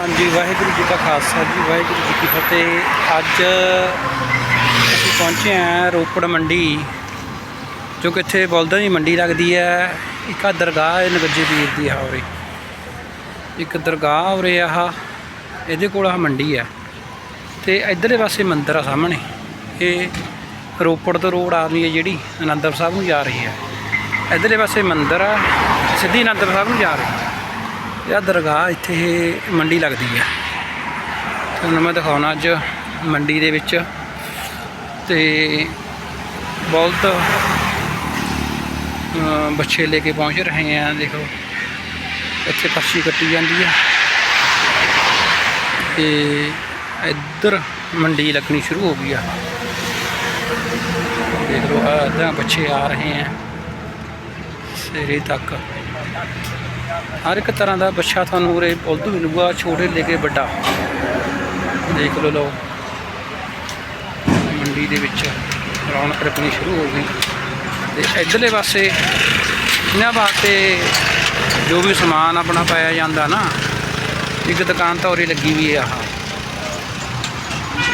ਹਾਂਜੀ, ਵਾਹਿਗੁਰੂ ਜੀ ਕਾ ਖਾਲਸਾ ਜੀ, ਵਾਹਿਗੁਰੂ ਜੀ ਕੀ ਫਤਿਹ। ਅੱਜ ਅਸੀਂ ਪਹੁੰਚੇ ਹਾਂ ਰੋਪੜ ਮੰਡੀ, ਜੋ ਕਿ ਇੱਥੇ ਬਲਦਾਂ ਦੀ ਮੰਡੀ ਲੱਗਦੀ ਹੈ। ਇੱਕ ਆ ਦਰਗਾਹ ਹੈ ਨਗੱਜੇ ਵੀਰ ਦੀ ਆ ਉਰੇ। ਇੱਕ ਦਰਗਾਹ ਉਰੇ ਆਹ, ਇਹਦੇ ਕੋਲ ਆ ਮੰਡੀ ਹੈ। ਤੇ ਇਧਰਲੇ ਪਾਸੇ ਮੰਦਿਰ ਆ ਸਾਹਮਣੇ। ਇਹ ਰੋਪੜ ਤੋਂ ਰੋਡ ਆ ਰਹੀ ਹੈ ਜਿਹੜੀ ਅਨੰਦਪੁਰ ਸਾਹਿਬ ਨੂੰ ਜਾ ਰਹੀ ਹੈ। ਇਧਰਲੇ ਪਾਸੇ ਮੰਦਿਰ ਆ, ਸਿੱਧੀ ਅਨੰਦਪੁਰ ਸਾਹਿਬ ਨੂੰ ਜਾ ਰਹੀ ਹੈ। ਇਹ ਦਰਗਾਹ ਇੱਥੇ ਮੰਡੀ ਲੱਗਦੀ ਹੈ ਤੁਹਾਨੂੰ ਮੈਂ ਦਿਖਾਉਣਾ ਅੱਜ ਮੰਡੀ ਦੇ ਵਿੱਚ। ਤੇ ਬਹੁਤ ਅ, ਬੱਚੇ ਲੈ ਕੇ ਪਹੁੰਚ ਰਹੇ ਆ ਦੇਖੋ। ਇੱਥੇ ਪਰਚੀ ਕੱਟੀ ਜਾਂਦੀ ਹੈ ਤੇ ਇੱਧਰ ਮੰਡੀ ਲੱਗਣੀ ਸ਼ੁਰੂ ਹੋ ਗਈ ਆ। ਦੇਖ ਲਓ ਆ ਬੱਚੇ ਆ ਰਹੇ ਆ। ਸਿਰੇ ਤੱਕ। ਹਰ ਇੱਕ ਤਰ੍ਹਾਂ ਦਾ ਬੱਚਾ ਤੁਹਾਨੂੰ ਉਰੇ ਬੁੱਧ ਮਿਲੂਗਾ, ਛੋਟੇ ਲੈ ਕੇ ਵੱਡਾ। ਦੇਖ ਲਓ ਲਓ। ਮੰਡੀ ਦੇ ਵਿੱਚ ਰੌਣਕ ਰੱਖਣੀ ਸ਼ੁਰੂ ਹੋ ਗਈ। ਤੇ ਇਧਰਲੇ ਪਾਸੇ ਇਹਨਾਂ ਵਾਸਤੇ ਜੋ ਵੀ ਸਮਾਨ ਆਪਣਾ ਪਾਇਆ ਜਾਂਦਾ ਨਾ, ਇੱਕ ਦੁਕਾਨ ਤਾਂ ਉਰੇ ਲੱਗੀ ਵੀ ਹੈ ਆਹ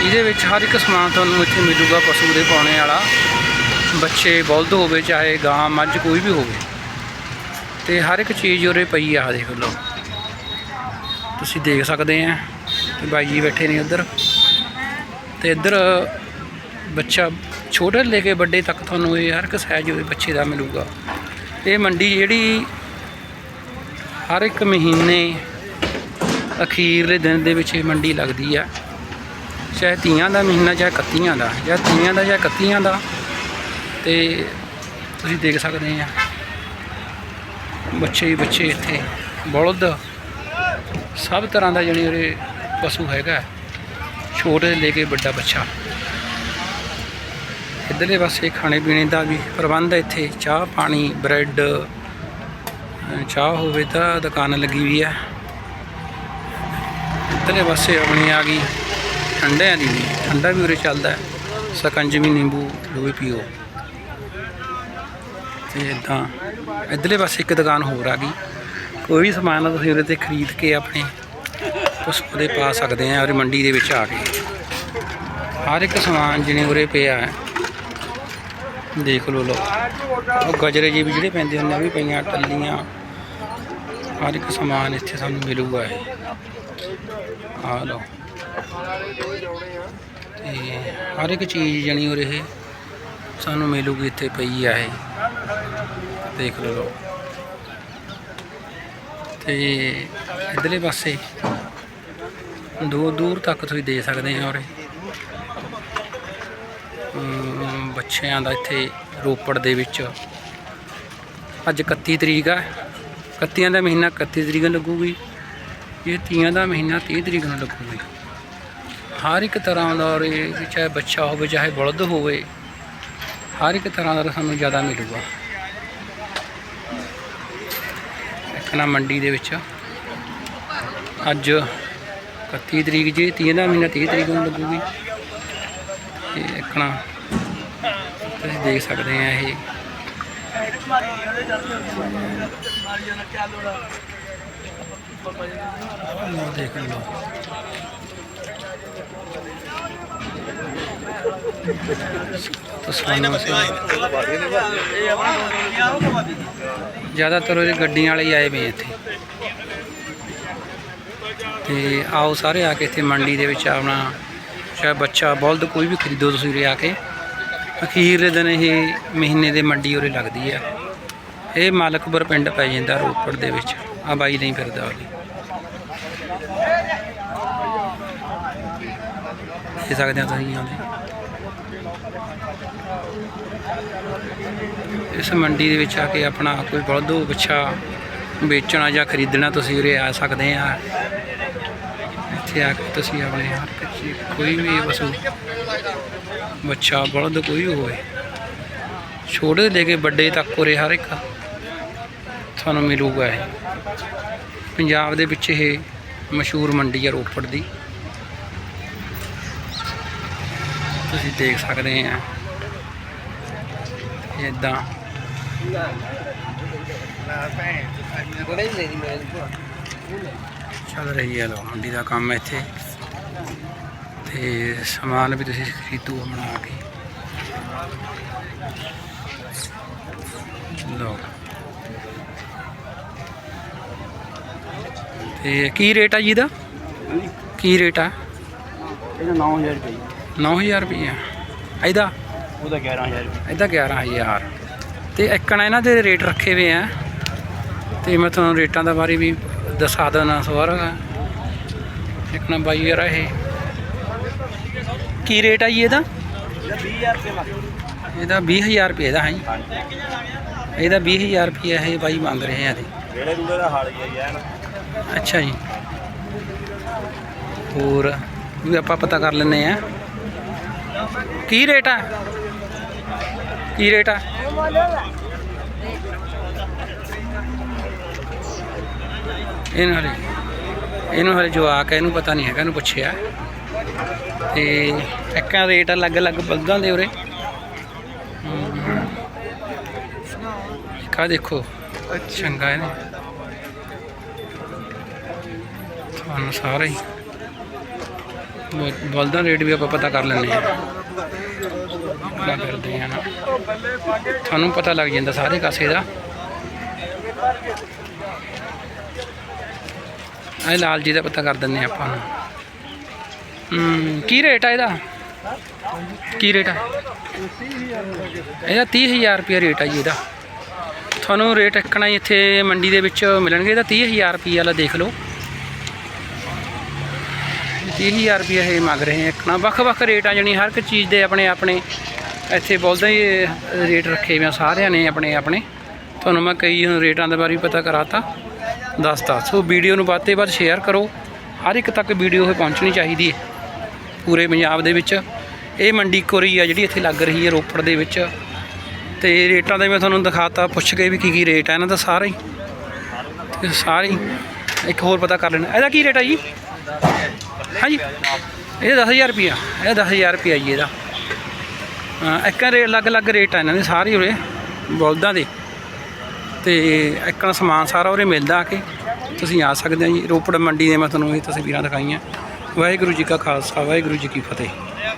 ਇਹਦੇ ਵਿੱਚ ਹਰ ਇੱਕ ਸਮਾਨ ਤੁਹਾਨੂੰ ਇੱਥੇ ਮਿਲੂਗਾ, ਪਸ਼ੂ ਦੇ ਪਾਉਣੇ ਵਾਲਾ। ਬੱਚੇ ਬੁੱਧ ਹੋਵੇ, ਚਾਹੇ ਗਾਂ, ਮੱਝ, ਕੋਈ ਵੀ ਹੋਵੇ। ਤੇ ਹਰ ਇੱਕ ਚੀਜ਼ ਉਰੇ ਪਈ ਆ ਆਹ ਦੇਖ ਲਓ। ਤੁਸੀਂ ਦੇਖ ਸਕਦੇ ਆ ਕਿ ਬਾਈ ਜੀ ਬੈਠੇ ਨੇ ਉੱਧਰ। ਤੇ ਇੱਧਰ ਬੱਚਾ ਛੋਟੇ ਲੈ ਕੇ ਵੱਡੇ ਤੱਕ ਤੁਹਾਨੂੰ ਇਹ ਹਰ ਇੱਕ ਸਾਈਜ਼ ਦੇ ਬੱਚੇ ਦਾ ਮਿਲੂਗਾ। ਇਹ ਮੰਡੀ ਜਿਹੜੀ ਹਰ ਇੱਕ ਮਹੀਨੇ ਅਖੀਰਲੇ ਦਿਨ ਦੇ ਵਿੱਚ ਇਹ ਮੰਡੀ ਲੱਗਦੀ ਆ। ਚਾਹੇ ਤੀਆਂ ਦਾ ਮਹੀਨਾ, ਚਾਹੇ ਇਕੱਤੀਆਂ ਦਾ। ਜਾਂ ਤੀਆਂ ਦਾ ਜਾਂ ਇਕੱਤੀਆਂ ਦਾ। ਤੇ ਤੁਸੀਂ ਦੇਖ ਸਕਦੇ ਆ। ਬੱਚੇ ਹੀ ਬੱਚੇ ਇੱਥੇ। ਬਲਦ ਸਭ ਤਰ੍ਹਾਂ ਦਾ ਜਿਹੜੀ ਉਰੇ ਪਸ਼ੂ ਹੈਗਾ। ਛੋਟੇ ਲੈ ਕੇ ਵੱਡਾ ਬੱਚਾ। ਇੱਧਰਲੇ ਪਾਸੇ ਖਾਣੇ ਪੀਣੇ ਦਾ ਵੀ ਪ੍ਰਬੰਧ ਹੈ ਇੱਥੇ। ਚਾਹ, ਪਾਣੀ, ਬ੍ਰੈਡ ਚਾਹ ਹੋਵੇ ਤਾਂ ਦੁਕਾਨ ਲੱਗੀ ਵੀ ਹੈ। ਇੱਧਰਲੇ ਪਾਸੇ ਆਪਣੀ ਆ ਗਈ ਠੰਡਿਆਂ ਦੀ ਵੀ। ਠੰਡਾ ਵੀ ਉਰੇ ਚੱਲਦਾ ਹੈ। ਸਕੰਜਵੀ ਨਿੰਬੂ ਜੋ ਪੀਓ। ਤੇ ਇਦਾਂ ਇੱਧਰਲੇ ਪਾਸੇ ਇੱਕ ਦੁਕਾਨ ਹੋਰ ਆ ਗਈ। ਕੋਈ ਵੀ ਸਮਾਨ ਤੁਸੀਂ ਉਹਦੇ ਤੇ ਖਰੀਦ ਕੇ ਆਪਣੇ ਉਸ ਉਹਦੇ ਪਾ ਸਕਦੇ ਆ ਔਰ ਮੰਡੀ ਦੇ ਵਿੱਚ ਆ ਕੇ। ਹਰ ਇੱਕ ਸਮਾਨ ਜਿਹਨੇ ਉਰੇ ਪਿਆ ਹੈ, ਦੇਖ ਲਓ ਲੋ ਉਹ ਗਜਰੇ ਜੀ ਵੀ ਜਿਹੜੇ ਪੈਂਦੇ ਹੁੰਦੇ ਆ, ਉਹ ਵੀ ਪਈਆਂ, ਟੱਲੀਆਂ। ਹਰ ਇੱਕ ਸਮਾਨ ਇੱਥੇ ਸਾਨੂੰ ਮਿਲੂਗਾ ਇਹ। ਆ ਲਓ। ਤੇ ਹਰ ਇੱਕ ਚੀਜ਼ ਜਣੀ ਉਰੇ ਇਹ ਸਾਨੂੰ ਮਿਲੂਗੀ, ਇੱਥੇ ਪਈ ਆ ਇਹ। ਦੇਖ ਲਓ। ਤੇ ਇਧਰਲੇ ਪਾਸੇ ਦੂਰ ਦੂਰ ਤੱਕ ਤੁਸੀਂ ਦੇ ਸਕਦੇ ਆ ਔਰ ਬੱਚਿਆਂ ਦਾ ਇੱਥੇ ਰੋਪੜ ਦੇ ਵਿੱਚ ਅੱਜ 31 ਤਰੀਕ ਆ। 31 ਦਾ ਮਹੀਨਾ 31 ਤਰੀਕ ਨੂੰ ਲੱਗੂਗੀ। ਇਹ ਤੀਆਂ ਦਾ ਮਹੀਨਾ 30 ਤਰੀਕ ਨੂੰ ਲੱਗੂਗੀ। ਹਰ ਇੱਕ ਤਰ੍ਹਾਂ ਦਾ ਔਰ ਇਹ ਚਾਹੇ ਬੱਚਾ ਹੋਵੇ, ਚਾਹੇ ਬਲਦ ਹੋਵੇ, ਹਰ ਇੱਕ ਤਰ੍ਹਾਂ ਦਾ ਸਾਨੂੰ ਜ਼ਿਆਦਾ ਮਿਲੂਗਾ। ਇੱਕ ਮੰਡੀ ਦੇ ਵਿੱਚ। ਅੱਜ 31 ਤਰੀਕ ਜੀ 30 ਦਾ ਮਹੀਨਾ 30 ਤਰੀਕ ਨੂੰ ਲੱਗੂਗੀ। ਤੇ ਇੱਕਣਾ ਤੁਸੀਂ ਦੇਖ ਸਕਦੇ ਆ ਇਹ। ਲਓ ਦੇਖ ਲਓ। ਤਸਮਾਨਾ ਮਸੇ ਜ਼ਿਆਦਾਤਰ ਇਹ ਗੱਡੀਆਂ ਵਾਲੇ ਹੀ ਆਏ ਵੇ ਇੱਥੇ। ਤੇ ਆਓ ਸਾਰੇ ਆ ਕੇ ਇੱਥੇ ਮੰਡੀ ਦੇ ਵਿੱਚ ਆਪਣਾ ਚਾਹੇ ਬੱਚਾ ਬਲਦ ਕੋਈ ਵੀ ਖਰੀਦੋ ਤੁਸੀਂ ਉਰੇ ਆ ਕੇ। ਅਖੀਰਲੇ ਦਿਨ ਇਹ ਮਹੀਨੇ ਦੇ ਮੰਡੀ ਉਰੇ ਲੱਗਦੀ ਆ। ਇਹ ਮਾਲਕਪੁਰ ਪਿੰਡ ਪੈ ਜਾਂਦਾ ਰੋਪੜ ਦੇ ਵਿੱਚ। ਆ ਬਾਈ ਨਹੀਂ ਫਿਰਦਾ ਉਹਦੀ। ਇਹ ਸਕਦੇ ਆ ਤੁਸੀਂ ਆਉਂਦੇ ਇਸ ਮੰਡੀ ਦੇ ਵਿੱਚ ਆ ਕੇ ਆਪਣਾ ਕੋਈ ਬਲਦੋ ਬੱਚਾ ਵੇਚਣਾ ਜਾਂ ਖਰੀਦਣਾ ਤੁਸੀਂ ਉਰੇ ਆ ਸਕਦੇ ਆ। ਇੱਥੇ ਆ ਕੇ ਤੁਸੀਂ ਆਪਣੇ ਹਰ ਕੋਈ ਵੀ ਪਸ਼ੂ ਬੱਚਾ ਬਲਦ ਕੋਈ ਹੋਵੇ। ਛੋਟੇ ਲੈ ਕੇ ਵੱਡੇ ਤੱਕ ਉਰੇ ਹਰ ਇੱਕ ਤੁਹਾਨੂੰ ਮਿਲੂਗਾ ਇਹ। ਪੰਜਾਬ ਦੇ ਵਿੱਚ ਇਹ ਮਸ਼ਹੂਰ ਮੰਡੀ ਆ ਰੋਪੜ ਦੀ। ਤੁਸੀਂ ਦੇਖ ਸਕਦੇ ਆ। ਇਦਾਂ ਚੱਲ ਰਹੀ ਹੈ ਲੋ ਮੰਡੀ ਦਾ ਕੰਮ ਇੱਥੇ। ਤੇ ਸਮਾਨ ਵੀ ਤੁਸੀਂ ਖਰੀਦੋ ਬਣਾ ਕੇ। ਲੋ। ਤੇ ਕੀ ਰੇਟ ਆ ਜੀ ਇਹਦਾ? ਕੀ ਰੇਟ ਆ? ਇਹਦਾ 9000 ਰੁਪਏ। 9000 ਰੁਪਏ ਇਹਦਾ? ਉਹਦਾ 11000 ਰੁਪਏ ਇਹਦਾ 11000 ਤੇ ਇੱਕਣ ਇਹਨਾਂ ਦੇ ਰੇਟ ਰੱਖੇ ਹੋਏ ਆ। ਤੇ ਮੈਂ ਤੁਹਾਨੂੰ ਰੇਟਾਂ ਦਾ ਬਾਰੇ ਵੀ ਦੱਸਾ ਦੇਣਾ ਸਵਾਰਾ। ਇੱਕਣਾ ਬਾਈ ਯਾਰ ਇਹ। ਕੀ ਰੇਟ ਆ ਜੀ ਇਹਦਾ? ਇਹਦਾ 20000 ਰੁਪਏ ਇਹਦਾ 20000 ਰੁਪਏ ਦਾ ਹੈ ਜੀ ਇਹਦਾ 20000 ਰੁਪਏ ਇਹ ਬਾਈ ਮੰਗ ਰਹੇ ਆ ਤੇ ਜਿਹੜੇ ਰੂੜੇ ਦਾ ਹਾਲ ਹੀ ਆ ਅੱਛਾ ਜੀ। ਹੋਰ ਵੀ ਆਪਾਂ ਪਤਾ ਕਰ ਲੈਨੇ ਆ। ਕੀ ਰੇਟ ਆ? ਕੀ ਰੇਟ ਆ? ਇਹਨੂੰ ਹਲੇ ਇਹਨੂੰ ਹਲੇ ਜਵਾਕ ਹੈ ਇਹਨੂੰ ਪਤਾ ਨਹੀਂ ਹੈਗਾ, ਇਹਨੂੰ ਪੁੱਛਿਆ। ਤੇ ਇੱਕਾਂ ਰੇਟ ਅਲੱਗ-ਅਲੱਗ ਬਲਦਾਂ ਦੇ ਉਰੇ। ਕਾ ਦੇਖੋ, ਚੰਗਾ ਇਹਨੇ। ਤੁਹਾਨੂੰ ਸਾਰੇ ਹੀ। ਬਲਦਾਂ ਰੇਟ ਵੀ ਆਪਾਂ ਪਤਾ ਕਰ ਲੈਂਦੇ ਆ ਨਾ ਕਰਦੇ ਆ ਨਾ। ਤੁਹਾਨੂੰ ਪਤਾ ਲੱਗ ਜਾਂਦਾ ਸਾਰੇ ਕਾਸੇ ਦਾ। ਇਹ ਲਾਲ ਜੀ ਦਾ ਪਤਾ ਕਰ ਦਿੰਦੇ ਆ ਆਪਾਂ ਨੂੰ। ਹੂੰ, ਕੀ ਰੇਟ ਆ ਇਹਦਾ? ਕੀ ਰੇਟ ਆ? ਇਹਦਾ 30000 ਰੁਪਏ ਰੇਟ ਆ ਜੀ ਇਹਦਾ। ਤੁਹਾਨੂੰ ਰੇਟ ਇੱਕਣਾ ਹੀ ਇੱਥੇ ਮੰਡੀ ਦੇ ਵਿੱਚ ਮਿਲਣਗੇ। ਇਹਦਾ 30000 ਰੁਪਏ ਵਾਲਾ ਦੇਖ ਲਓ। 30000 ਰੁਪਏ ਇਹ ਮੰਗ ਰਹੇ ਆ ਇੱਕਣਾ। ਵੱਖ-ਵੱਖ ਰੇਟ ਆ ਜਾਣੀ ਹਰ ਇੱਕ ਚੀਜ਼ ਦੇ ਆਪਣੇ ਆਪਣੇ ਇੱਥੇ ਬੋਲਦਾ ਹੀ ਰੇਟ ਰੱਖੇ ਹੋਏ ਆ, ਸਾਰਿਆਂ ਨੇ ਆਪਣੇ ਆਪਣੇ। ਤੁਹਾਨੂੰ ਮੈਂ ਕਈ ਰੇਟਾਂ ਦੇ ਬਾਰੇ ਵੀ ਪਤਾ ਕਰਾਤਾ, ਦੱਸਤਾ। ਸੋ ਵੀਡੀਓ ਨੂੰ ਵੱਧ ਤੋਂ ਵੱਧ ਸ਼ੇਅਰ ਕਰੋ। ਹਰ ਇੱਕ ਤੱਕ ਵੀਡੀਓ ਇਹ ਪਹੁੰਚਣੀ ਚਾਹੀਦੀ ਹੈ, ਪੂਰੇ ਪੰਜਾਬ ਦੇ ਵਿੱਚ। ਇਹ ਮੰਡੀ ਕੋਰੀ ਆ ਜਿਹੜੀ ਇੱਥੇ ਲੱਗ ਰਹੀ ਹੈ ਰੋਪੜ ਦੇ ਵਿੱਚ। ਤੇ ਰੇਟਾਂ ਦੇ ਮੈਂ ਤੁਹਾਨੂੰ ਦਿਖਾਤਾ, ਪੁੱਛ ਕੇ ਵੀ ਕੀ ਕੀ ਰੇਟ ਹੈ ਇਹਨਾਂ ਦਾ ਸਾਰਾ। ਹੀ ਤੇ ਸਾਰੇ ਇੱਕ ਹੋਰ ਪਤਾ ਕਰ ਲੈਣਾ। ਇਹਦਾ ਕੀ ਰੇਟ ਆ ਜੀ? ਹਾਂਜੀ। ਇਹ 10000 ਰੁਪਿਆ ਇਹ 10000 ਰੁਪਿਆ ਜੀ ਇਹਦਾ। ਹਾਂ, ਇੱਕਾਂ ਰੇ ਅਲੱਗ-ਅਲੱਗ ਰੇਟ ਆ ਇਹਨਾਂ ਦੇ ਸਾਰੇ ਉਰੇ, ਬਲਦਾਂ ਦੇ। ਤੇ ਇੱਕਾਂ ਸਮਾਨ ਸਾਰਾ ਉਰੇ ਮਿਲਦਾ ਆ ਕੇ। ਤੁਸੀਂ ਆ ਸਕਦੇ ਹੋ ਜੀ, ਰੋਪੜ ਮੰਡੀ ਦੇ ਮੈਂ ਤੁਹਾਨੂੰ ਇਹ ਤਸਵੀਰਾਂ ਦਿਖਾਈਆਂ। ਵਾਹਿਗੁਰੂ ਜੀ ਕਾ ਖਾਲਸਾ, ਵਾਹਿਗੁਰੂ ਜੀ ਕੀ ਫਤਿਹ।